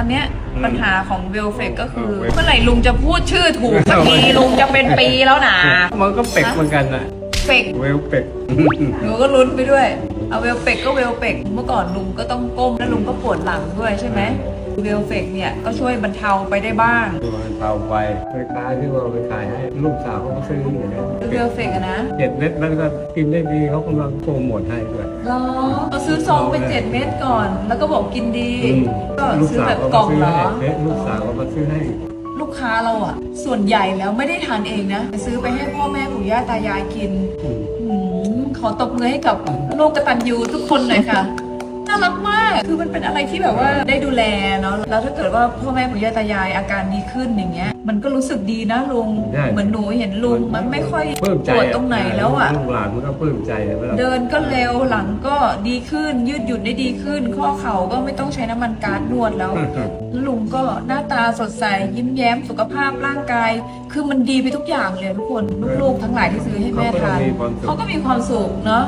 ตอนเนี้ยปัญหาของเวลเฟกก็คือเออเมื่อไหร่ลุงจะพูดชื่อถูกสักทีลุงจะเป็นปีแล้วนะมันก็เป็กเหมือนกันน่ะเฟกเวลเป็กหนูก็ลุ้นไปด้วย เอาเวลเฟกก็เวลเฟกเมื่อก่อนลุงก็ต้องก้มแล้วลุงก็ปวดหลังด้วยใช่ไหม เวลเฟกเนี่ยก็ช่วยบรรเทาไปได้บ้างตัวมันเตาไฟไปขายที่ว่าไปขายให้ลูกสาวเขาก็ซื้ออย่างเงี้ยเวลเฟกอะนะเจ็ดเม็ดแล้วก็กินได้ดีเขากำลังโปรโมทให้ด้วยรอเราซื้อซองเป็นเจ็ดเม็ดก่อน แล้วก็บอกกินดีอืมก็ลูกซื้อสาวแบบเขากล่ก็องซื้อเหรอให้เอ๊ะลูกสาวเขาก็ซื้อให้ลูกค้าเราอะส่วนใหญ่แล้วไม่ได้ทานเองนะซื้อไปให้พ่อแม่ปู่ย่าตายายกินอืมอืมขอตบมือให้กับลูกกตัญญูทุกคนหน่อยค่ะ น่ารักมาก คือมันเป็นอะไรที่แบบว่าได้ดูแลเนาะ แล้วถ้าเกิดว่าพ่อแม่ปู่ย่าตายายอาการดีขึ้นอย่างเงี้ย มันก็รู้สึกดีนะลุงใช่เหมือนหนูเห็นลุงมันไม่ค่อยปลื้มใจปวดตรงไหนแล้วอะลูกหลานมันก็ปลื้มใจเวลาเดินก็เร็วหลังก็ดีขึ้น ยืดหยุ่นได้ดีขึ้น ข้อเข่าก็ไม่ต้องใช้น้ำมันการ์ดนวดแล้ว ลุงก็หน้าตาสดใส ยิ้มแย้มสุขภาพร่างกาย คือมันดีไปทุกอย่างเลยทุกคน ลูกๆทั้งหลายที่ซื้อให้แม่ทานเขาก็มีความสุขเขาก็มีความสุขเนาะ